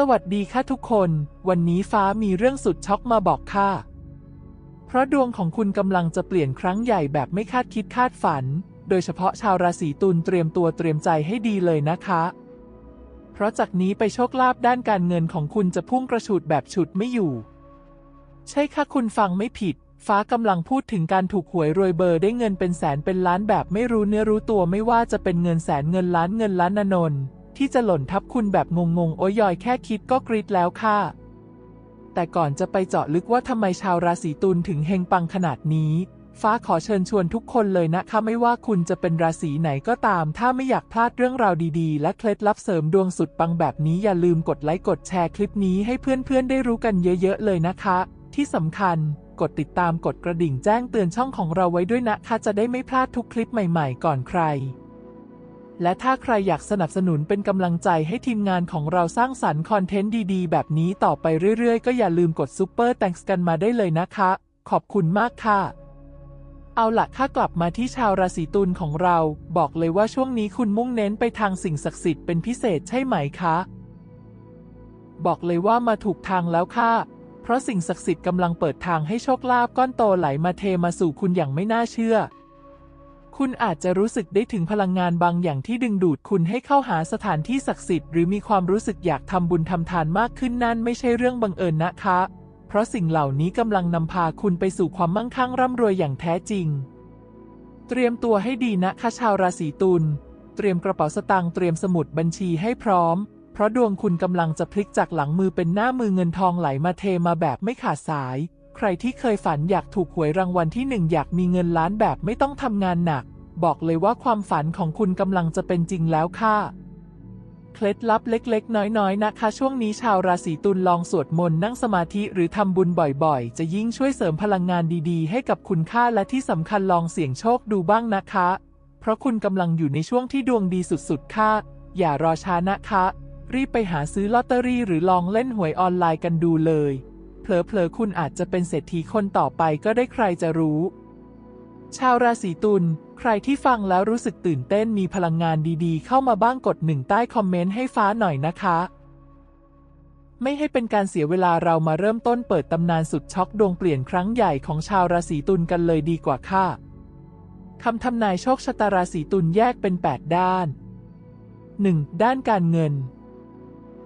สวัสดีค่ะทุกคน วันนี้ฟ้ามีเรื่องสุดช็อกมาบอกค่ะ เพราะดวงของคุณกำลังจะเปลี่ยนครั้งใหญ่แบบไม่คาดคิดคาดฝัน โดยเฉพาะชาวราศีตุลเตรียมตัวเตรียมใจให้ดีเลยนะคะ เพราะจากนี้ไปโชคลาภด้านการเงินของคุณจะพุ่งกระฉูดแบบฉุดไม่อยู่ ใช่ค่ะคุณฟังไม่ผิด ฟ้ากำลังพูดถึงการถูกหวยรวยเบอร์ได้เงินเป็นแสนเป็นล้านแบบไม่รู้เนื้อรู้ตัวไม่ว่าจะเป็นเงินแสนเงินล้านเงินล้านนนน ที่จะหล่นทับคุณแบบงงๆ โอยยอยแค่คิดก็กรีดแล้วค่ะ แต่ก่อนจะไปเจาะลึกว่าทำไมชาวราศีตุลถึงเฮงปังขนาดนี้ ฟ้าขอเชิญชวนทุกคนเลยนะคะไม่ว่าคุณจะเป็นราศีไหนก็ตาม ถ้าไม่อยากพลาดเรื่องราวดีๆ และเคล็ดลับเสริมดวงสุดปังแบบนี้อย่าลืมกดไลค์กดแชร์คลิปนี้ให้เพื่อนๆ ได้รู้กันเยอะๆ เลยนะคะ ที่สำคัญกดติดตามกดกระดิ่งแจ้งเตือนช่องของเราไว้ด้วยนะคะจะได้ไม่พลาดทุกคลิปใหม่ ๆ ก่อนใคร และถ้าใครอยากสนับสนุนเป็นกำลังใจให้ทีมงานของเราสร้างสรรค์คอนเทนต์ดีๆ แบบนี้ต่อไปเรื่อยๆ ก็อย่าลืมกดซุปเปอร์แตงส์กันมาได้เลยนะคะ ขอบคุณมากค่ะ เอาละถ้ากลับมาที่ชาวราศีตุลของเรา บอกเลยว่าช่วงนี้คุณมุ่งเน้นไปทางสิ่งศักดิ์สิทธิ์เป็นพิเศษใช่ไหมคะ บอกเลยว่ามาถูกทางแล้วค่ะ เพราะสิ่งศักดิ์สิทธิ์กำลังเปิดทางให้โชคลาภก้อนโตไหลมาเทมาสู่คุณอย่างไม่น่าเชื่อ คุณอาจจะรู้สึกได้ถึงพลังงานบางอย่างที่ดึงดูดคุณให้เข้าหาสถานที่ศักดิ์สิทธิ์หรือมีความรู้สึกอยากทำบุญทำทานมากขึ้นนั่นไม่ใช่เรื่องบังเอิญนะคะ เพราะสิ่งเหล่านี้กำลังนำพาคุณไปสู่ความมั่งคั่งร่ำรวยอย่างแท้จริง เตรียมตัวให้ดีนะคะชาวราศีตุล เตรียมกระเป๋าสตางค์เตรียมสมุดบัญชีให้พร้อม เพราะดวงคุณกำลังจะพลิกจากหลังมือเป็นหน้ามือเงินทองไหลมาเทมาแบบไม่ขาดสาย ใครที่เคยฝันอยากถูกหวยรางวัลที่หนึ่งอยากมีเงินล้านแบบไม่ต้องทำงานหนัก บอกเลยว่าความฝันของคุณกำลังจะเป็นจริงแล้วค่ะ เคล็ดลับเล็กๆ น้อยๆ นะคะ ช่วงนี้ชาวราศีตุลลองสวดมนต์นั่งสมาธิหรือทำบุญบ่อยๆ จะยิ่งช่วยเสริมพลังงานดีๆ ให้กับคุณค่าและที่สำคัญลองเสี่ยงโชคดูบ้างนะคะ เพราะคุณกำลังอยู่ในช่วงที่ดวงดีสุดๆค่ะ อย่ารอช้านะคะ รีบไปหาซื้อลอตเตอรี่หรือลองเล่นหวยออนไลน์กันดูเลย ผลอๆคุณอาจจะเป็นเศรษฐีคนต่อไปก็ได้ใครจะรู้ ชาวราศีตุลใครที่ฟังแล้วรู้สึกตื่นเต้นมีพลังงานดีๆ เข้ามาบ้างกดหนึ่งใต้คอมเมนต์ให้ฟ้าหน่อยนะคะ ไม่ให้เป็นการเสียเวลาเรามาเริ่มต้นเปิดตำนานสุดช็อกดวงเปลี่ยนครั้งใหญ่ของชาวราศีตุลกันเลยดีกว่าค่ะคำทำนายโชคชะตาราศีตุลแยกเป็น 8 ด้าน 1. ด้านการเงิน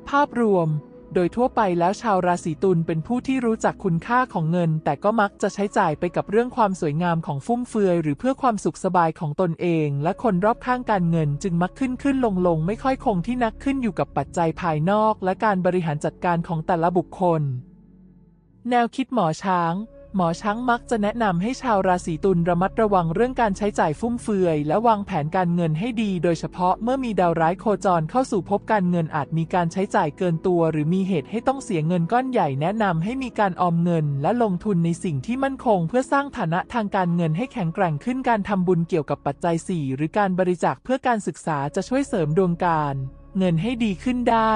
ภาพรวม โดยทั่วไปแล้วชาวราศีตุลเป็นผู้ที่รู้จักคุณค่าของเงิน แต่ก็มักจะใช้จ่ายไปกับเรื่องความสวยงามของฟุ่มเฟือย หรือเพื่อความสุขสบายของตนเอง และคนรอบข้างการเงินจึงมักขึ้นขึ้นลงลงไม่ค่อยคงที่นักขึ้นอยู่กับปัจจัยภายนอก และการบริหารจัดการของแต่ละบุคคล แนวคิดหมอช้าง หมอช้างมักจะแนะนำให้ชาวราศีตุลระมัดระวังเรื่องการใช้จ่ายฟุ่มเฟือย และวางแผนการเงินให้ดี โดยเฉพาะเมื่อมีดาวร้ายโคจรเข้าสู่ภพการเงินอาจมีการใช้จ่ายเกินตัว หรือมีเหตุให้ต้องเสียเงินก้อนใหญ่แนะนำให้มีการออมเงิน และลงทุนในสิ่งที่มั่นคง เพื่อสร้างฐานะทางการเงินให้แข็งแกร่งขึ้นการทำบุญเกี่ยวกับปัจจัย 4 หรือการบริจาคเพื่อการศึกษาจะช่วยเสริมดวงการ เงินให้ดีขึ้นได้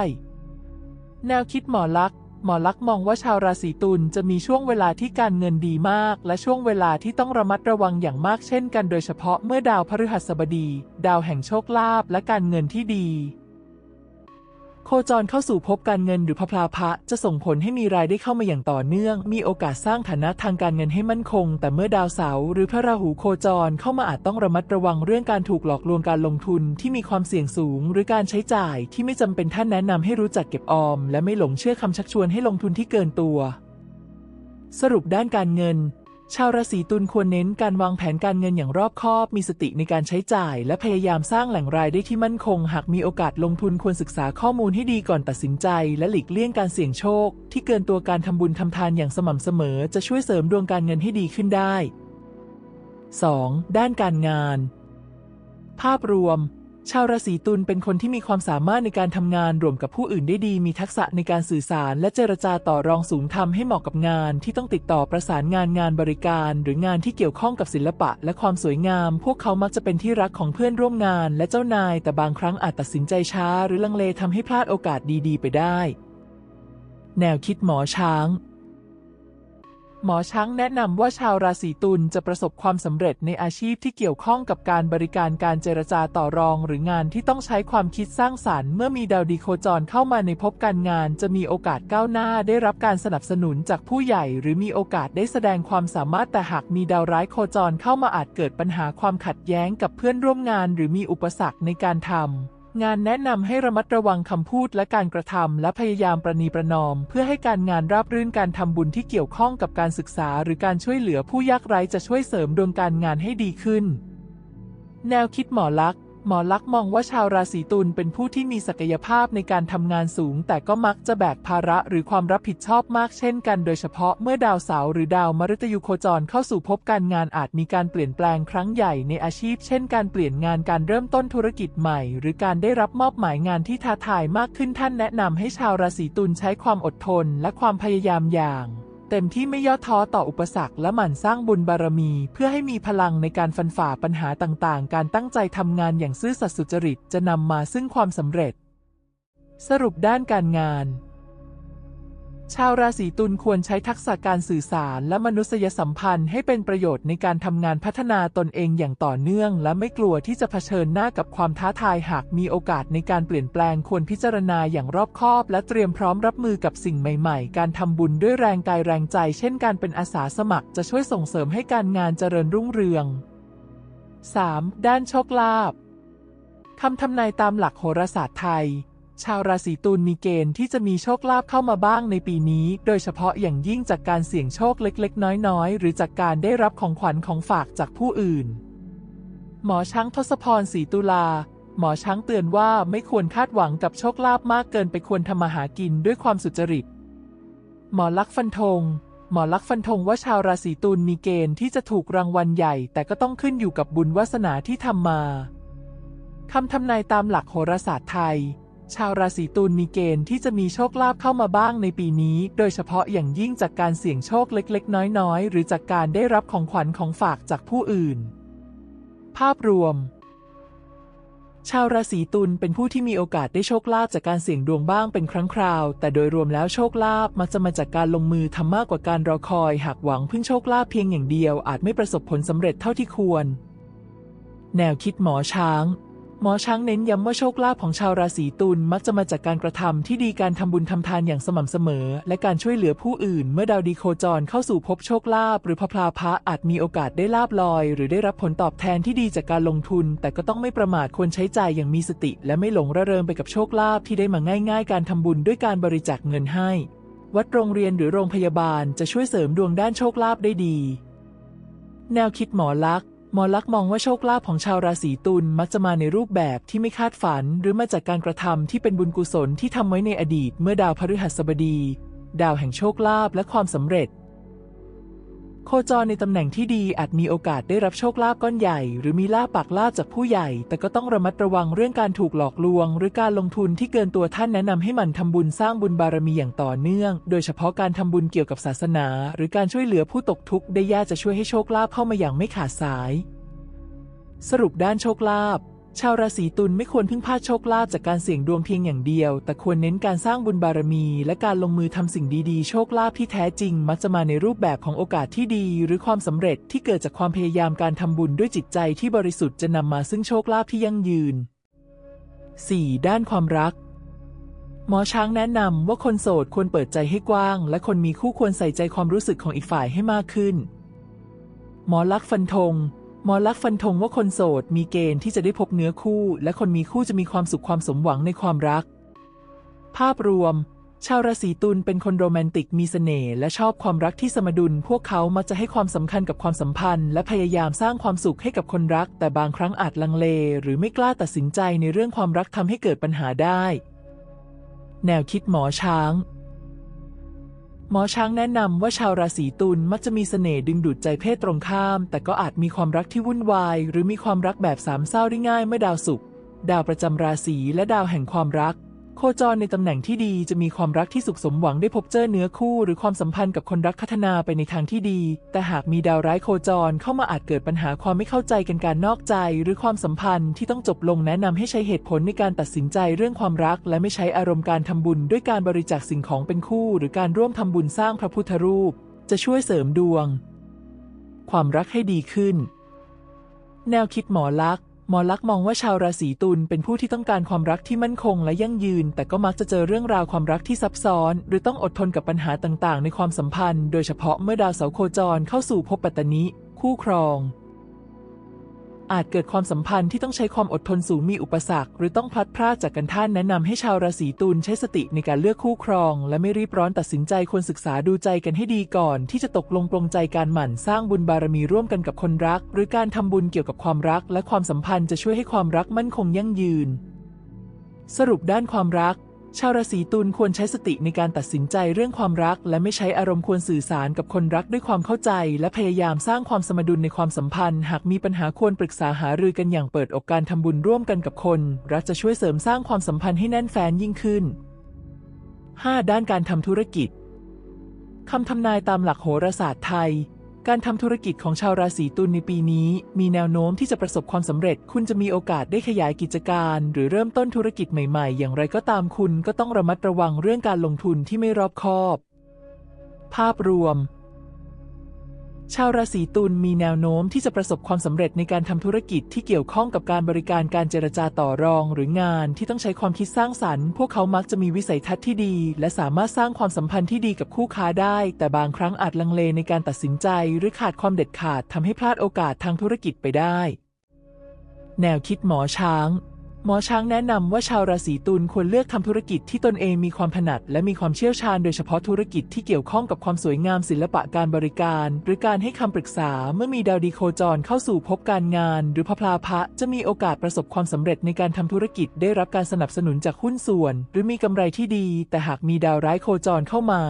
แนวคิดหมอลักษ์ หมอลักษ์มองว่าชาวราศีตุลจะมีช่วงเวลาที่การเงินดีมาก และช่วงเวลาที่ต้องระมัดระวังอย่างมากเช่นกันโดยเฉพาะเมื่อดาวพฤหัสบดี ดาวแห่งโชคลาภและการเงินที่ดี โคจรเข้าสู่ภพการเงินหรือพลาภะจะส่งผลให้มีรายได้เข้ามาอย่างต่อเนื่อง มีโอกาสสร้างฐานะทางการเงินให้มั่นคง แต่เมื่อดาวเสาร์หรือพระราหูโคจรเข้ามาอาจต้องระมัดระวังเรื่องการถูกหลอกลวงการลงทุนที่มีความเสี่ยงสูง หรือการใช้จ่ายที่ไม่จำเป็นท่านแนะนำให้รู้จักเก็บออม และไม่หลงเชื่อคำชักชวนให้ลงทุนที่เกินตัว สรุปด้านการเงิน ชาวราศีตุลควรเน้นการวางแผนการเงินอย่างรอบคอบ มีสติในการใช้จ่าย และพยายามสร้างแหล่งรายได้ที่มั่นคง หากมีโอกาสลงทุนควรศึกษาข้อมูลให้ดีก่อนตัดสินใจ และหลีกเลี่ยงการเสี่ยงโชค ที่เกินตัวการทำบุญทำทานอย่างสม่ำเสมอ จะช่วยเสริมดวงการเงินให้ดีขึ้นได้ 2. ด้านการงาน ภาพรวม ชาวราศีตุลเป็นคนที่มีความสามารถในการทำงานรวมกับผู้อื่นได้ดี มีทักษะในการสื่อสาร และเจรจาต่อรองสูงทำให้เหมาะกับงาน ที่ต้องติดต่อประสานงานงานบริการ หรืองานที่เกี่ยวข้องกับศิลปะ และความสวยงาม พวกเขามักจะเป็นที่รักของเพื่อนร่วมงาน และเจ้านาย แต่บางครั้งอาจตัดสินใจช้า หรือลังเลทำให้พลาดโอกาสดีๆ ไปได้ แนวคิดหมอช้าง หมอช้างแนะนำว่าชาวราศีตุลจะประสบความสำเร็จในอาชีพที่เกี่ยวข้องกับการบริการการเจรจาต่อรอง หรืองานที่ต้องใช้ความคิดสร้างสารรค์ เมื่อมีดาวดีโคจรเข้ามาในภพการงาน จะมีโอกาสก้าวหน้าได้รับการสนับสนุนจากผู้ใหญ่ หรือมีโอกาสได้แสดงความสามารถแต่หากมีดาวร้ายโคจรเข้ามาอาจเกิดปัญหาความขัดแย้งกับเพื่อนร่วมงาน หรือมีอุปสรรคในการทำ งานแนะนำให้ระมัดระวังคำพูดและการกระทำและพยายามประนีประนอม เพื่อให้การงานราบรื่นการทำบุญที่เกี่ยวข้องกับการศึกษา หรือการช่วยเหลือผู้ยากไร้จะช่วยเสริมดวงการงานให้ดีขึ้น แนวคิดหมอลักษ หมอลักษ์มองว่าชาวราศีตุลเป็นผู้ที่มีศักยภาพในการทำงานสูง แต่ก็มักจะแบกภาระหรือความรับผิดชอบมากเช่นกัน โดยเฉพาะเมื่อดาวเสาร์หรือดาวมฤตยูโคจรเข้าสู่ภพการงานอาจมีการเปลี่ยนแปลงครั้งใหญ่ในอาชีพ เช่นการเปลี่ยนงานการเริ่มต้นธุรกิจใหม่ หรือการได้รับมอบหมายงานที่ท้าทายมากขึ้นท่านแนะนำให้ชาวราศีตุลใช้ความอดทน และความพยายามอย่าง เต็มที่ไม่ย่อท้อต่ออุปสรรคและหมั่นสร้างบุญบารมี เพื่อให้มีพลังในการฟันฝ่าปัญหาต่างๆ การตั้งใจทำงานอย่างซื่อสัตย์สุจริตจะนำมาซึ่งความสำเร็จ สรุปด้านการงาน ชาวราศีตุลควรใช้ทักษะการสื่อสารและมนุษยสัมพันธ์ให้เป็นประโยชน์ในการทำงานพัฒนาตนเองอย่างต่อเนื่อง และไม่กลัวที่จะเผชิญหน้ากับความท้าทายหากมีโอกาสในการเปลี่ยนแปลงควรพิจารณาอย่างรอบคอบ และเตรียมพร้อมรับมือกับสิ่งใหม่ๆ การทำบุญด้วยแรงกายแรงใจ เช่นการเป็นอาสาสมัคร จะช่วยส่งเสริมให้การงานเจริญรุ่งเรือง 3. ด้านโชคลาภคำทำนายตามหลักโหราศาสตร์ไทย ชาวราศีตุลมีเกณฑ์ที่จะมีโชคลาภเข้ามาบ้างในปีนี้ โดยเฉพาะอย่างยิ่งจากการเสี่ยงโชคเล็กๆ น้อยๆ หรือจากการได้รับของขวัญของฝากจากผู้อื่น หมอช้างทศพรศรีตุลา หมอช้างเตือนว่าไม่ควรคาดหวังกับโชคลาภมากเกินไปควรทำมาหากินด้วยความสุจริต หมอลักษ์ฟันธงหมอลักษ์ฟันธงว่าชาวราศีตุลมีเกณฑ์ที่จะถูกรางวัลใหญ่ แต่ก็ต้องขึ้นอยู่กับบุญวาสนาที่ทำมาคำทำนายตามหลักโหราศาสตร์ไทย ชาวราศีตุลมีเกณฑ์ที่จะมีโชคลาภเข้ามาบ้างในปีนี้ โดยเฉพาะอย่างยิ่งจากการเสี่ยงโชคเล็กๆ น้อยๆ หรือจากการได้รับของขวัญของฝากจากผู้อื่น ภาพรวม ชาวราศีตุลเป็นผู้ที่มีโอกาสได้โชคลาภจากการเสี่ยงดวงบ้างเป็นครั้งคราว แต่โดยรวมแล้วโชคลาภมักจะมาจากการลงมือทำมากกว่าการรอคอย หากหวังพึ่งโชคลาภเพียงอย่างเดียวอาจไม่ประสบผลสำเร็จเท่าที่ควร แนวคิดหมอช้าง หมอช้างเน้นย้ำว่าโชคลาภของชาวราศีตุลมักจะมาจากการกระทำที่ดีการทำบุญทำทานอย่างสม่ำเสมอ และการช่วยเหลือผู้อื่น เมื่อดาวดีโคจรเข้าสู่ภพโชคลาภหรือพพลาภะอาจมีโอกาสได้ลาบลอย หรือได้รับผลตอบแทนที่ดีจากการลงทุน แต่ก็ต้องไม่ประมาทควรใช้จ่ายอย่างมีสติ และไม่หลงระเริงไปกับโชคลาภที่ได้มาง่าย ๆ การทำบุญด้วยการบริจาคเงินให้ วัดโรงเรียนหรือโรงพยาบาลจะช่วยเสริมดวงด้านโชคลาภได้ดี แนวคิดหมอลักษ์ หมอลักษ์มองว่าโชคลาภของชาวราศีตุลมักจะมาในรูปแบบที่ไม่คาดฝัน หรือมาจากการกระทำที่เป็นบุญกุศลที่ทำไว้ในอดีต เมื่อดาวพฤหัสบดี ดาวแห่งโชคลาภและความสำเร็จ โคจรในตำแหน่งที่ดีอาจมีโอกาสได้รับโชคลาภก้อนใหญ่ หรือมีลาภปักลาภจากผู้ใหญ่ แต่ก็ต้องระมัดระวังเรื่องการถูกหลอกลวง หรือการลงทุนที่เกินตัวท่านแนะนำให้มันทำบุญสร้างบุญบารมีอย่างต่อเนื่อง โดยเฉพาะการทำบุญเกี่ยวกับศาสนา หรือการช่วยเหลือผู้ตกทุกข์ได้ยากจะช่วยให้โชคลาภเข้ามาอย่างไม่ขาดสาย สรุปด้านโชคลาภ ชาวราศีตุลไม่ควรพึ่งพาโชคลาภจากการเสี่ยงดวงเพียงอย่างเดียว แต่ควรเน้นการสร้างบุญบารมี และการลงมือทำสิ่งดีๆ โชคลาภที่แท้จริง มักจะมาในรูปแบบของโอกาสที่ดี หรือความสำเร็จที่เกิดจากความพยายามการทำบุญด้วยจิตใจที่บริสุทธิ์จะนำมาซึ่งโชคลาภที่ยั่งยืน 4. ด้านความรัก หมอช้างแนะนำว่าคนโสดควรเปิดใจให้กว้าง และคนมีคู่ควรใส่ใจความรู้สึกของอีกฝ่ายให้มากขึ้น หมอลักษ์ฟันธง หมอลักษ์ฟันธงว่าคนโสดมีเกณฑ์ที่จะได้พบเนื้อคู่ และคนมีคู่จะมีความสุขความสมหวังในความรัก ภาพรวม ชาวราศีตุลเป็นคนโรแมนติกมีเสน่ห์และชอบความรักที่สมดุล พวกเขามักจะให้ความสำคัญกับความสัมพันธ์ และพยายามสร้างความสุขให้กับคนรัก แต่บางครั้งอาจลังเล หรือไม่กล้าตัดสินใจในเรื่องความรักทำให้เกิดปัญหาได้ แนวคิดหมอช้าง หมอช้างแนะนำว่าชาวราศีตุลมักจะมีเสน่ห์ดึงดูดใจเพศตรงข้าม แต่ก็อาจมีความรักที่วุ่นวาย หรือมีความรักแบบสามเศร้าได้ง่ายเมื่อดาวศุกร์ดาวประจำราศีและดาวแห่งความรัก โคจรในตำแหน่งที่ดีจะมีความรักที่สุขสมหวังได้พบเจอเนื้อคู่ หรือความสัมพันธ์กับคนรักพัฒนาไปในทางที่ดี แต่หากมีดาวร้ายโคจรเข้ามาอาจเกิดปัญหาความไม่เข้าใจกันการนอกใจ หรือความสัมพันธ์ที่ต้องจบลงแนะนำให้ใช้เหตุผลในการตัดสินใจเรื่องความรัก และไม่ใช้อารมณ์การทำบุญ ด้วยการบริจาคสิ่งของเป็นคู่ หรือการร่วมทำบุญสร้างพระพุทธรูป จะช่วยเสริมดวง ความรักให้ดีขึ้น แนวคิดหมอลักษ หมอลักษ์มองว่าชาวราศีตุลเป็นผู้ที่ต้องการความรักที่มั่นคงและยั่งยืน แต่ก็มักจะเจอเรื่องราวความรักที่ซับซ้อน หรือต้องอดทนกับปัญหาต่างๆ ในความสัมพันธ์ โดยเฉพาะเมื่อดาวเสาร์โคจรเข้าสู่ภพปัตตนิคู่ครอง อาจเกิดความสัมพันธ์ที่ต้องใช้ความอดทนสูงมีอุปสรรค หรือต้องพลัดพรากจากกันท่านแนะนำให้ชาวราศีตุลใช้สติในการเลือกคู่ครอง และไม่รีบร้อนตัดสินใจควรศึกษาดูใจกันให้ดีก่อน ที่จะตกลงปรงใจการหมั่นสร้างบุญบารมีร่วมกันกับคนรัก หรือการทำบุญเกี่ยวกับความรัก และความสัมพันธ์จะช่วยให้ความรักมั่นคงยั่งยืน สรุปด้านความรัก ชาวราศีตุลควรใช้สติในการตัดสินใจเรื่องความรัก และไม่ใช้อารมณ์ควรสื่อสารกับคนรักด้วยความเข้าใจ และพยายามสร้างความสมดุลในความสัมพันธ์ หากมีปัญหาควรปรึกษาหารือกันอย่างเปิดอกการทำบุญร่วมกันกับคน รักจะช่วยเสริมสร้างความสัมพันธ์ให้แน่นแฟ้นยิ่งขึ้น 5. ด้านการทำธุรกิจคำทำนายตามหลักโหราศาสตร์ไทย การทำธุรกิจของชาวราศีตุลในปีนี้ มีแนวโน้มที่จะประสบความสำเร็จ คุณจะมีโอกาสได้ขยายกิจการ หรือเริ่มต้นธุรกิจใหม่ๆ อย่างไรก็ตามคุณก็ต้องระมัดระวังเรื่องการลงทุนที่ไม่รอบคอบ ภาพรวม ชาวราศีตุลมีแนวโน้มที่จะประสบความสำเร็จในการทำธุรกิจที่เกี่ยวข้องกับการบริการการเจรจาต่อรอง หรืองานที่ต้องใช้ความคิดสร้างสรรค์ พวกเขามักจะมีวิสัยทัศน์ที่ดี และสามารถสร้างความสัมพันธ์ที่ดีกับคู่ค้าได้ แต่บางครั้งอาจลังเลในการตัดสินใจ หรือขาดความเด็ดขาดทำให้พลาดโอกาสทางธุรกิจไปได้ แนวคิดหมอช้าง หมอช้างแนะนำว่าชาวราศีตุลควรเลือกทำธุรกิจที่ตนเองมีความถนัด และมีความเชี่ยวชาญโดยเฉพาะธุรกิจที่เกี่ยวข้องกับความสวยงามศิลปะการบริการ หรือการให้คำปรึกษาเมื่อมีดาวดีโคจรเข้าสู่ภพการงาน หรือพระพลาพะจะมีโอกาสประสบความสำเร็จในการทำธุรกิจได้รับการสนับสนุนจากหุ้นส่วน หรือมีกำไรที่ดี แต่หากมีดาวร้ายโคจรเข้ามา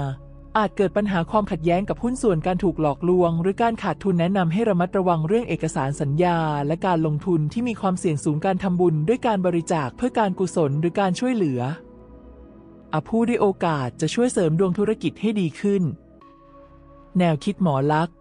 อาจเกิดปัญหาความขัดแย้งกับหุ้นส่วนการถูกหลอกลวง หรือการขาดทุนแนะนำให้ระมัดระวังเรื่องเอกสารสัญญา และการลงทุนที่มีความเสี่ยงสูงการทำบุญด้วยการบริจาคเพื่อการกุศลหรือการช่วยเหลืออาผู้ได้โอกาสจะช่วยเสริมดวงธุรกิจให้ดีขึ้น แนวคิดหมอลักษณ์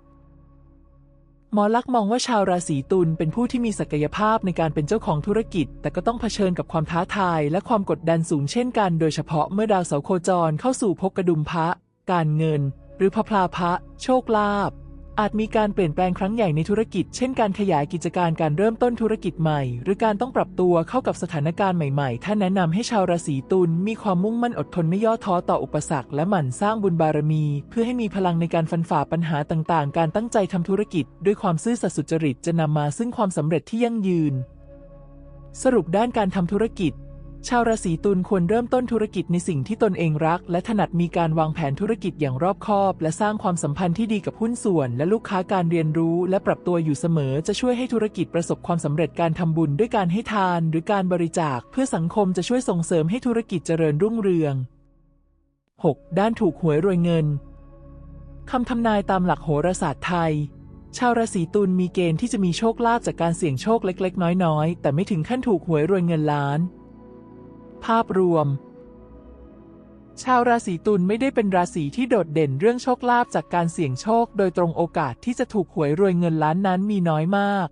หมอลักษ์มองว่าชาวราศีตุลเป็นผู้ที่มีศักยภาพในการเป็นเจ้าของธุรกิจ แต่ก็ต้องเผชิญกับความท้าทายและความกดดันสูงเช่นกัน โดยเฉพาะเมื่อดาวเสาร์โคจรเข้าสู่ภพกระดุมพระ การเงิน หรือพระพลาพระโชคลาภอาจมีการเปลี่ยนแปลงครั้งใหญ่ในธุรกิจ เช่นการขยายกิจการการเริ่มต้นธุรกิจใหม่ หรือการต้องปรับตัวเข้ากับสถานการณ์ใหม่ๆ ท่านแนะนำให้ชาวราศีตุลมีความมุ่งมั่นอดทนไม่ย่อท้อต่ออุปสรรค และหมั่นสร้างบุญบารมี เพื่อให้มีพลังในการฟันฝ่าปัญหาต่างๆ การตั้งใจทำธุรกิจ ด้วยความซื่อสัตย์สุจริตจะนำมาซึ่งความสำเร็จที่ยั่งยืน สรุปด้านการทำธุรกิจ ชาวราศีตุลควรเริ่มต้นธุรกิจในสิ่งที่ตนเองรัก และถนัดมีการวางแผนธุรกิจอย่างรอบคอบ และสร้างความสัมพันธ์ที่ดีกับหุ้นส่วน และลูกค้าการเรียนรู้ และปรับตัวอยู่เสมอ จะช่วยให้ธุรกิจประสบความสำเร็จการทำบุญด้วยการให้ทาน หรือการบริจาค เพื่อสังคมจะช่วยส่งเสริมให้ธุรกิจเจริญรุ่งเรือง 6. ด้านถูกหวยรวยเงินคำทำนายตามหลักโหราศาสตร์ไทยชาวราศีตุลมีเกณฑ์ที่จะมีโชคลาภจากการเสี่ยงโชคเล็ก ๆ น้อย ๆ แต่ไม่ถึงขั้นถูกหวยรวยเงินล้าน ภาพรวม ชาวราศีตุลไม่ได้เป็นราศีที่โดดเด่นเรื่องโชคลาภจากการเสี่ยงโชค โดยตรงโอกาสที่จะถูกหวยรวยเงินล้านนั้นมีน้อยมาก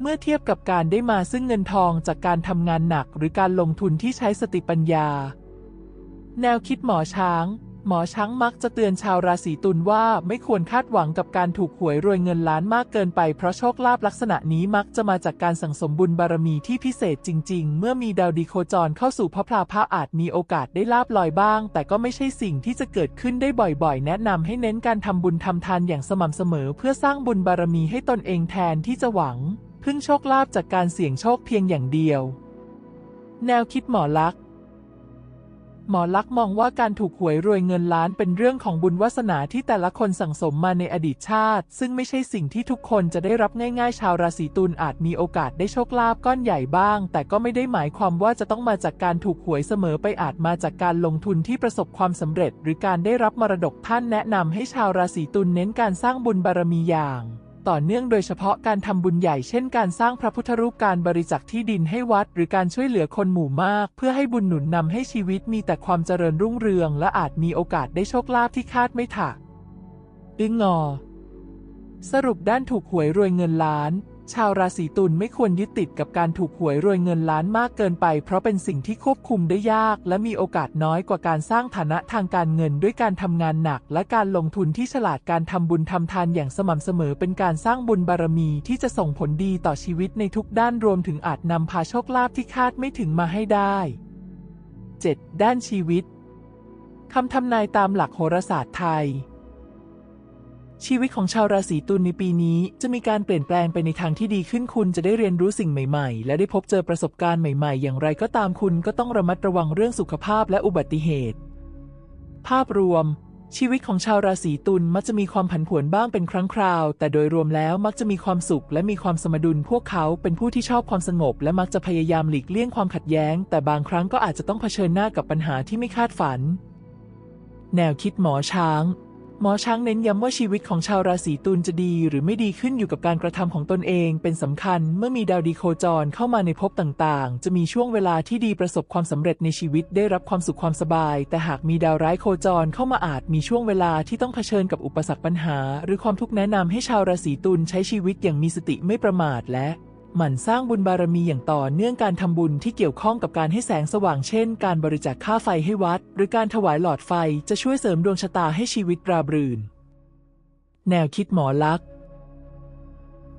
เมื่อเทียบกับการได้มาซึ่งเงินทองจากการทำงานหนักหรือการลงทุนที่ใช้สติปัญญา แนวคิดหมอช้าง หมอช้างมักจะเตือนชาวราศีตุลว่าไม่ควรคาดหวังกับการถูกหวยรวยเงินล้านมากเกินไปเพราะโชคลาภลักษณะนี้มักจะมาจากการสั่งสมบุญบารมีที่พิเศษจริง ๆ เมื่อมีดาวดีโคจรเข้าสู่พระพลาภะอาจมีโอกาสได้ลาบลอยบ้าง แต่ก็ไม่ใช่สิ่งที่จะเกิดขึ้นได้บ่อยๆ แนะนำให้เน้นการทำบุญทำทานอย่างสม่ำเสมอ เพื่อสร้างบุญบารมีให้ตนเองแทนที่จะหวัง พึ่งโชคลาภจากการเสี่ยงโชคเพียงอย่างเดียว แนวคิดหมอลักษณ์ หมอลักษ์มองว่าการถูกหวยรวยเงินล้านเป็นเรื่องของบุญวาสนาที่แต่ละคนสั่งสมมาในอดีตชาติ ซึ่งไม่ใช่สิ่งที่ทุกคนจะได้รับง่ายๆ ชาวราศีตุลอาจมีโอกาสได้โชคลาภก้อนใหญ่บ้าง แต่ก็ไม่ได้หมายความว่าจะต้องมาจากการถูกหวยเสมอไปอาจมาจากการลงทุนที่ประสบความสำเร็จ หรือการได้รับมรดกท่านแนะนำให้ชาวราศีตุลเน้นการสร้างบุญบารมีอย่าง ต่อเนื่องโดยเฉพาะการทำบุญใหญ่เช่นการสร้างพระพุทธรูปการบริจาคที่ดินให้วัด หรือการช่วยเหลือคนหมู่มาก เพื่อให้บุญหนุนนำให้ชีวิตมีแต่ความเจริญรุ่งเรือง และอาจมีโอกาสได้โชคลาภที่คาดไม่ถึงดึงงอ สรุปด้านถูกหวยรวยเงินล้าน ชาวราศีตุลไม่ควรยึดติดกับการถูกหวยรวยเงินล้านมากเกินไป เพราะเป็นสิ่งที่ควบคุมได้ยาก และมีโอกาสน้อยกว่าการสร้างฐานะทางการเงินด้วยการทำงานหนัก และการลงทุนที่ฉลาดการทำบุญทำทานอย่างสม่ำเสมอ เป็นการสร้างบุญบารมีที่จะส่งผลดีต่อชีวิตในทุกด้านรวมถึงอาจนำพาโชคลาภที่คาดไม่ถึงมาให้ได้ 7. ด้านชีวิตคำทำนายตามหลักโหราศาสตร์ไทย ชีวิตของชาวราศีตุลในปีนี้จะมีการเปลี่ยนแปลงไปในทางที่ดีขึ้นคุณจะได้เรียนรู้สิ่งใหม่ๆ และได้พบเจอประสบการณ์ใหม่ๆ อย่างไรก็ตามคุณก็ต้องระมัดระวังเรื่องสุขภาพและอุบัติเหตุ ภาพรวม ชีวิตของชาวราศีตุลมักจะมีความผันผวนบ้างเป็นครั้งคราว แต่โดยรวมแล้วมักจะมีความสุขและมีความสมดุลพวกเขาเป็นผู้ที่ชอบความสงบ และมักจะพยายามหลีกเลี่ยงความขัดแย้ง แต่บางครั้งก็อาจจะต้องเผชิญหน้ากับปัญหาที่ไม่คาดฝัน แนวคิดหมอช้าง หมอช้างเน้นย้ำว่าชีวิตของชาวราศีตุลจะดีหรือไม่ดีขึ้นอยู่กับการกระทำของตนเองเป็นสำคัญ เมื่อมีดาวดีโคจรเข้ามาในภพต่างๆ จะมีช่วงเวลาที่ดีประสบความสำเร็จในชีวิตได้รับความสุขความสบาย แต่หากมีดาวร้ายโคจรเข้ามาอาจมีช่วงเวลาที่ต้องเผชิญกับอุปสรรคปัญหา หรือความทุกข์แนะนำให้ชาวราศีตุลใช้ชีวิตอย่างมีสติไม่ประมาทและ หมั่นสร้างบุญบารมีอย่างต่อเนื่องการทำบุญที่เกี่ยวข้องกับการให้แสงสว่างเช่น การบริจาคค่าไฟให้วัด หรือการถวายหลอดไฟจะช่วยเสริมดวงชะตาให้ชีวิตราบรื่น แนวคิดหมอลักษณ์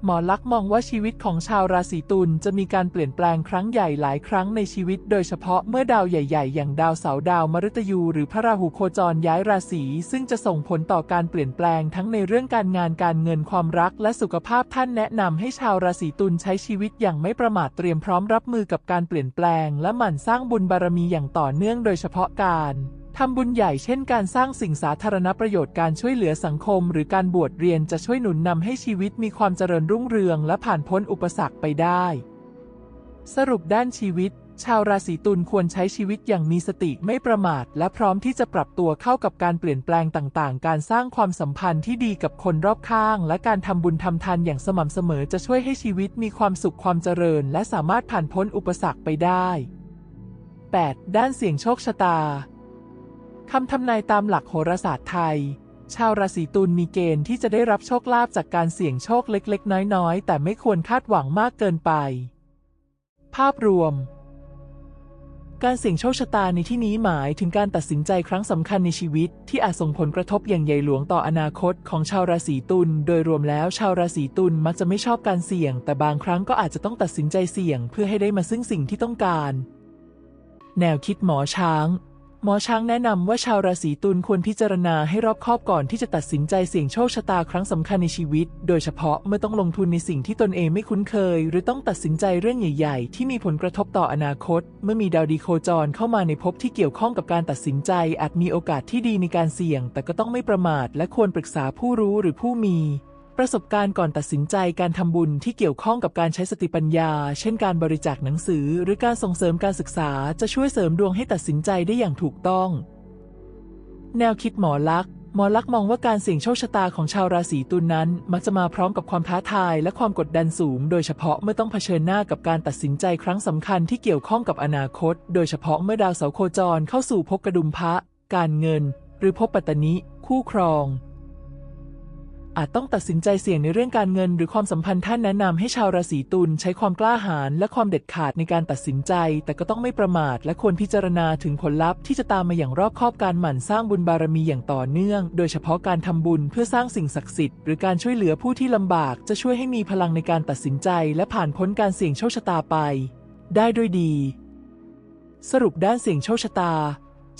หมอลักษณ์มองว่าชีวิตของชาวราศีตุลจะมีการเปลี่ยนแปลงครั้งใหญ่หลายครั้งในชีวิต โดยเฉพาะเมื่อดาวใหญ่ ๆ อย่างดาวเสาร์ดาวมฤตยู หรือพระราหูโคจรย้ายราศีซึ่งจะส่งผลต่อการเปลี่ยนแปลงทั้งในเรื่องการงานการเงินความรักและสุขภาพท่านแนะนำให้ชาวราศีตุลใช้ชีวิตอย่างไม่ประมาทเตรียมพร้อมรับมือกับการเปลี่ยนแปลง และหมั่นสร้างบุญบารมีอย่างต่อเนื่องโดยเฉพาะการ ทำบุญใหญ่เช่นการสร้างสิ่งสาธารณประโยชน์การช่วยเหลือสังคม หรือการบวชเรียนจะช่วยหนุนนำให้ชีวิตมีความเจริญรุ่งเรืองและผ่านพ้นอุปสรรคไปได้ สรุปด้านชีวิต ชาวราศีตุลควรใช้ชีวิตอย่างมีสติไม่ประมาท และพร้อมที่จะปรับตัวเข้ากับการเปลี่ยนแปลงต่างๆ การสร้างความสัมพันธ์ที่ดีกับคนรอบข้าง และการทำบุญทำทานอย่างสม่ำเสมอจะช่วยให้ชีวิตมีความสุขความเจริญ และสามารถผ่านพ้นอุปสรรคไปได้ 8. ด้านเสี่ยงโชคชะตา คำทำนายตามหลักโหราศาสตร์ไทย ชาวราศีตุลมีเกณฑ์ที่จะได้รับโชคลาภจากการเสี่ยงโชคเล็กๆ น้อยๆ แต่ไม่ควรคาดหวังมากเกินไป ภาพรวม การเสี่ยงโชคชะตาในที่นี้หมายถึงการตัดสินใจครั้งสำคัญในชีวิต ที่อาจส่งผลกระทบอย่างใหญ่หลวงต่ออนาคตของชาวราศีตุล โดยรวมแล้วชาวราศีตุลมักจะไม่ชอบการเสี่ยง แต่บางครั้งก็อาจจะต้องตัดสินใจเสี่ยง เพื่อให้ได้มาซึ่งสิ่งที่ต้องการ แนวคิดหมอช้าง หมอช้างแนะนำว่าชาวราศีตุลควรพิจารณาให้รอบคอบก่อนที่จะตัดสินใจเสี่ยงโชคชะตาครั้งสำคัญในชีวิต โดยเฉพาะเมื่อต้องลงทุนในสิ่งที่ตนเองไม่คุ้นเคย หรือต้องตัดสินใจเรื่องใหญ่ ๆ ที่มีผลกระทบต่ออนาคต เมื่อมีดาวดีโคจรเข้ามาในภพที่เกี่ยวข้องกับการตัดสินใจ อาจมีโอกาสที่ดีในการเสี่ยง แต่ก็ต้องไม่ประมาทและควรปรึกษาผู้รู้หรือผู้มี ประสบการณ์ก่อนตัดสินใจการทำบุญที่เกี่ยวข้องกับการใช้สติปัญญา เช่นการบริจาคหนังสือ หรือการส่งเสริมการศึกษาจะช่วยเสริมดวงให้ตัดสินใจได้อย่างถูกต้อง แนวคิดหมอลักษณ์หมอลักษณ์มองว่าการเสี่ยงโชคชะตาของชาวราศีตุลนั้น มักจะมาพร้อมกับความท้าทายและความกดดันสูง โดยเฉพาะเมื่อต้องเผชิญหน้ากับการตัดสินใจครั้งสำคัญที่เกี่ยวข้องกับอนาคต โดยเฉพาะเมื่อดาวเสาร์โคจรเข้าสู่ภพกระดุมพระ การเงิน หรือภพปัตตนิคู่ครอง อาจต้องตัดสินใจเสี่ยงในเรื่องการเงินหรือความสัมพันธ์ท่านแนะนำให้ชาวราศีตุลใช้ความกล้าหาญและความเด็ดขาดในการตัดสินใจ แต่ก็ต้องไม่ประมาทและควรพิจารณาถึงผลลัพธ์ที่จะตามมาอย่างรอบคอบการหมั่นสร้างบุญบารมีอย่างต่อเนื่อง โดยเฉพาะการทำบุญเพื่อสร้างสิ่งศักดิ์สิทธิ์หรือการช่วยเหลือผู้ที่ลำบาก จะช่วยให้มีพลังในการตัดสินใจ และผ่านพ้นการเสี่ยงโชคชะตาไป ได้ด้วยดี สรุปด้านเสี่ยงโชคชะตา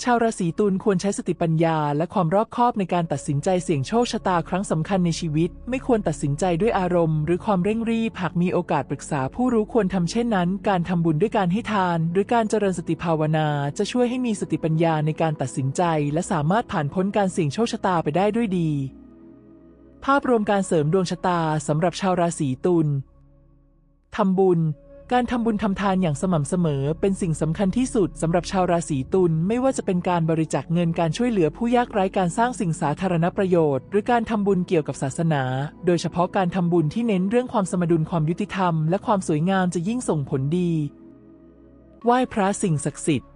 ชาวราศีตุลควรใช้สติปัญญาและความรอบคอบในการตัดสินใจเสี่ยงโชคชะตาครั้งสำคัญในชีวิต ไม่ควรตัดสินใจด้วยอารมณ์ หรือความเร่งรีบหากมีโอกาสปรึกษาผู้รู้ควรทำเช่นนั้น การทำบุญด้วยการให้ทาน หรือการเจริญสติภาวนา จะช่วยให้มีสติปัญญาในการตัดสินใจ และสามารถผ่านพ้นการเสี่ยงโชคชะตาไปได้ด้วยดี ภาพรวมการเสริมดวงชะตาสำหรับชาวราศีตุลทำบุญ การทำบุญทำทานอย่างสม่ำเสมอ เป็นสิ่งสำคัญที่สุดสำหรับชาวราศีตุลไม่ว่าจะเป็นการบริจาคเงินการช่วยเหลือผู้ยากไร้การสร้างสิ่งสาธารณประโยชน์ หรือการทำบุญเกี่ยวกับศาสนา โดยเฉพาะการทำบุญที่เน้นเรื่องความสมดุลความยุติธรรม และความสวยงามจะยิ่งส่งผลดี ไหว้พระสิ่งศักดิ์สิทธิ์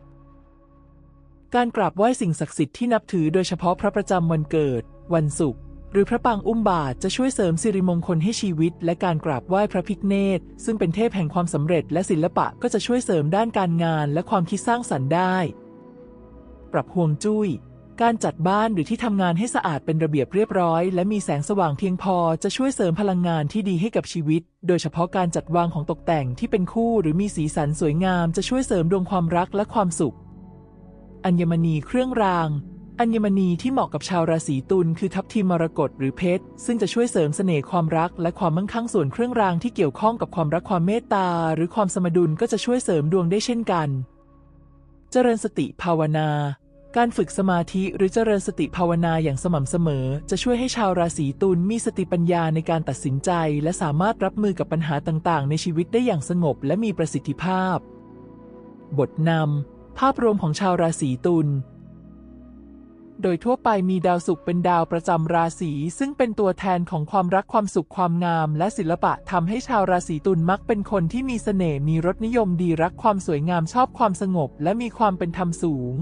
การกราบไหว้สิ่งศักดิ์สิทธิ์ที่นับถือโดยเฉพาะพระประจำวันเกิด วันศุกร์ หรือพระปางอุ้มบาทจะช่วยเสริมสิริมงคลให้ชีวิต และการกราบไหว้พระพิฆเนศซึ่งเป็นเทพแห่งความสำเร็จ และศิลปะก็จะช่วยเสริมด้านการงานและความคิดสร้างสรรค์ได้ ปรับห่วงจุ้ย การจัดบ้านหรือที่ทำงานให้สะอาดเป็นระเบียบเรียบร้อย และมีแสงสว่างเพียงพอจะช่วยเสริมพลังงานที่ดีให้กับชีวิต โดยเฉพาะการจัดวางของตกแต่งที่เป็นคู่หรือมีสีสันสวยงาม จะช่วยเสริมดวงความรักและความสุข อัญมณีเครื่องราง อัญมณีที่เหมาะกับชาวราศีตุลคือทับทิมมรกตหรือเพชร ซึ่งจะช่วยเสริมเสน่ห์ความรักและความมั่งคั่งส่วนเครื่องรางที่เกี่ยวข้องกับความรักความเมตตา หรือความสมดุลก็จะช่วยเสริมดวงได้เช่นกัน เจริญสติภาวนา การฝึกสมาธิหรือเจริญสติภาวนาอย่างสม่ำเสมอ จะช่วยให้ชาวราศีตุลมีสติปัญญาในการตัดสินใจ และสามารถรับมือกับปัญหาต่างๆ ในชีวิตได้อย่างสงบและมีประสิทธิภาพ บทนำภาพรวมของชาวราศีตุล โดยทั่วไปมีดาวศุกร์เป็นดาวประจำราศีซึ่งเป็นตัวแทนของความรักความสุขความงาม และศิลปะทำให้ชาวราศีตุลมักเป็นคนที่มีเสน่ห์มีรสนิยมดีรักความสวยงามชอบความสงบ และมีความเป็นธรรมสูง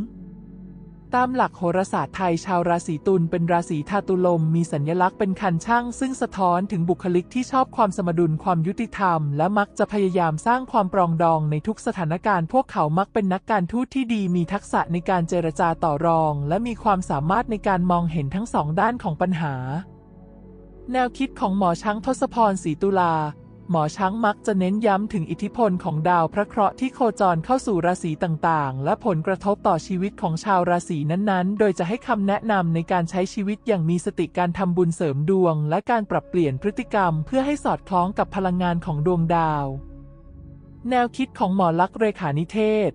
ตามหลักโหราศาสตร์ไทยชาวราศีตุลเป็นราศีธาตุลมมีสัญลักษณ์เป็นคันช่าง ซึ่งสะท้อนถึงบุคลิกที่ชอบความสมดุลความยุติธรรม และมักจะพยายามสร้างความปรองดองในทุกสถานการณ์ พวกเขามักเป็นนักการทูตที่ดีมีทักษะในการเจรจาต่อรอง และมีความสามารถในการมองเห็นทั้งสองด้านของปัญหา แนวคิดของหมอช้างทศพรศรีตุลา หมอช้างมักจะเน้นย้ำถึงอิทธิพลของดาวพระเคราะห์ที่โคจรเข้าสู่ราศีต่างๆ และผลกระทบต่อชีวิตของชาวราศีนั้นๆ โดยจะให้คำแนะนำในการใช้ชีวิตอย่างมีสติการทำบุญเสริมดวง และการปรับเปลี่ยนพฤติกรรม เพื่อให้สอดคล้องกับพลังงานของดวงดาว แนวคิดของหมอลักษ์เรขานิเทศ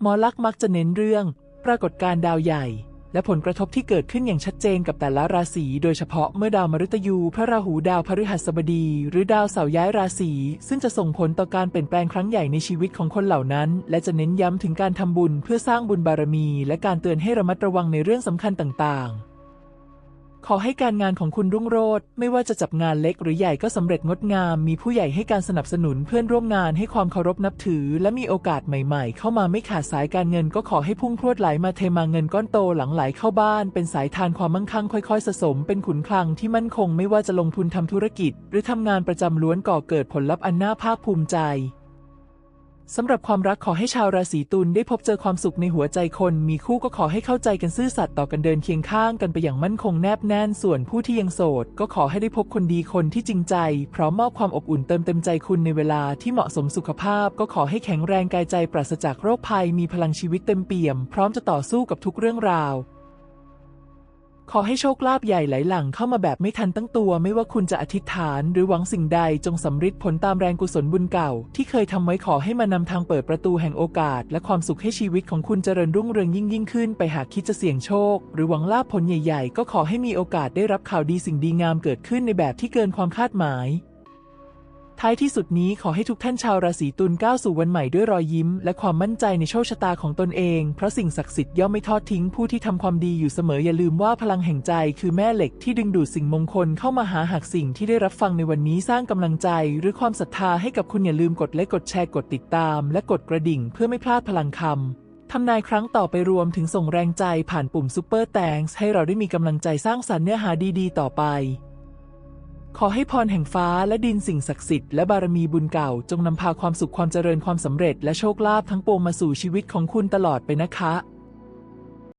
หมอลักษ์มักจะเน้นเรื่อง ปรากฏการณ์ดาวใหญ่ และผลกระทบที่เกิดขึ้นอย่างชัดเจนกับแต่ละราศีโดยเฉพาะเมื่อดาวมฤตยู พระราหูดาวพฤหัสบดี หรือดาวเสาร์ย้ายราศีซึ่งจะส่งผลต่อการเปลี่ยนแปลงครั้งใหญ่ในชีวิตของคนเหล่านั้น และจะเน้นย้ำถึงการทำบุญเพื่อสร้างบุญบารมี และการเตือนให้ระมัดระวังในเรื่องสำคัญต่างๆ ขอให้การงานของคุณรุ่งโรจน์ไม่ว่าจะจับงานเล็กหรือใหญ่ก็สำเร็จงดงาม มีผู้ใหญ่ให้การสนับสนุนเพื่อนร่วมงานให้ความเคารพนับถือ และมีโอกาสใหม่ๆ เข้ามาไม่ขาดสายการเงินก็ขอให้พุ่งพรวดไหลมาเทมาเงินก้อนโตหลังไหลเข้าบ้าน เป็นสายทานความมั่งคั่งค่อยๆสะสม เป็นขุนคลังที่มั่นคงไม่ว่าจะลงทุนทำธุรกิจ หรือทำงานประจำล้วนก่อเกิดผลลัพธ์อันน่าภาคภูมิใจ สำหรับความรักขอให้ชาวราศีตุลได้พบเจอความสุขในหัวใจคน มีคู่ก็ขอให้เข้าใจกันซื่อสัตย์ต่อกันเดินเคียงข้างกันไปอย่างมั่นคงแนบแน่น ส่วนผู้ที่ยังโสด ก็ขอให้ได้พบคนดีคนที่จริงใจ พร้อมมอบความอบอุ่นเติมเต็มใจคุณในเวลาที่เหมาะสมสุขภาพ ก็ขอให้แข็งแรงกายใจปราศจากโรคภัย มีพลังชีวิตเต็มเปี่ยม พร้อมจะต่อสู้กับทุกเรื่องราว ขอให้โชคลาภใหญ่ไหลหลั่งเข้ามาแบบไม่ทันตั้งตัว ไม่ว่าคุณจะอธิษฐานหรือหวังสิ่งใดจงสำฤทธิ์ผลตามแรงกุศลบุญเก่า ที่เคยทำไว้ขอให้มานำทางเปิดประตูแห่งโอกาส และความสุขให้ชีวิตของคุณเจริญรุ่งเรืองยิ่งยิ่งขึ้นไปหากคิดจะเสี่ยงโชค หรือหวังลาภผลใหญ่ ๆ ก็ขอให้มีโอกาสได้รับข่าวดีสิ่งดีงามเกิดขึ้นในแบบที่เกินความคาดหมาย ท้ายที่สุดนี้ขอให้ทุกท่านชาวราศีตุลก้าวสู่วันใหม่ด้วยรอยยิ้ม และความมั่นใจในโชคชะตาของตนเอง เพราะสิ่งศักดิ์สิทธิ์ย่อมไม่ทอดทิ้งผู้ที่ทำความดีอยู่เสมออย่าลืมว่าพลังแห่งใจคือแม่เหล็กที่ดึงดูดสิ่งมงคลเข้ามาหาหากสิ่งที่ได้รับฟังในวันนี้สร้างกำลังใจ หรือความศรัทธาให้กับคุณอย่าลืมกดไลค์กดแชร์กดติดตาม และกดกระดิ่ง เพื่อไม่พลาดพลังคำทำนายครั้งต่อไปรวมถึงส่งแรงใจผ่านปุ่มซุปเปอร์แตงให้เราได้มีกำลังใจสร้างสรรค์เนื้อหาดีๆ ต่อไป ขอให้พรแห่งฟ้าและดินสิ่งศักดิ์สิทธิ์และบารมีบุญเก่า จงนำพาความสุขความเจริญความสำเร็จและโชคลาภทั้งปวงมาสู่ชีวิตของคุณตลอดไปนะคะ